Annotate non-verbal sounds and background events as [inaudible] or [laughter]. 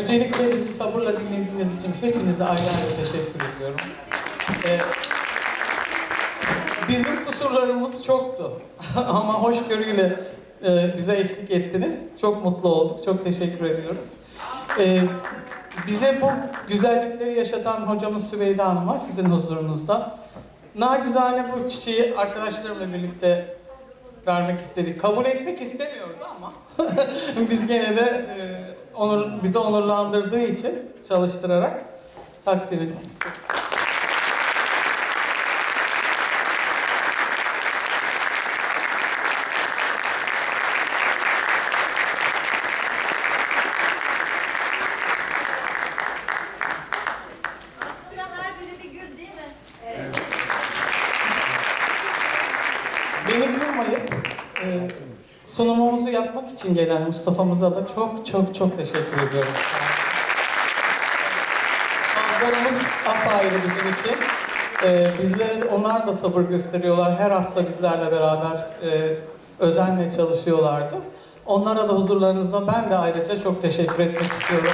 Öncelikle bizi sabırla dinlediğiniz için hepinize ayrı ayrı teşekkür ediyorum. Ee, bizim kusurlarımız çoktu [laughs] ama hoşgörüyle e, bize eşlik ettiniz. Çok mutlu olduk, çok teşekkür ediyoruz. Ee, bize bu güzellikleri yaşatan hocamız Süveyda Hanım'a sizin huzurunuzda nacizane bu çiçeği arkadaşlarımla birlikte vermek istedik. Kabul etmek istemiyordu ama [laughs] biz gene de e, onur, bizi onurlandırdığı için çalıştırarak takdim etmek istedik. Beni kırmayıp e, sunumumuzu yapmak için gelen Mustafa'mıza da çok çok çok teşekkür ediyorum. Sazlarımız apayrı bizim için. E, bizlere onlar da sabır gösteriyorlar. Her hafta bizlerle beraber e, özenle çalışıyorlardı. Onlara da huzurlarınızda ben de ayrıca çok teşekkür etmek istiyorum.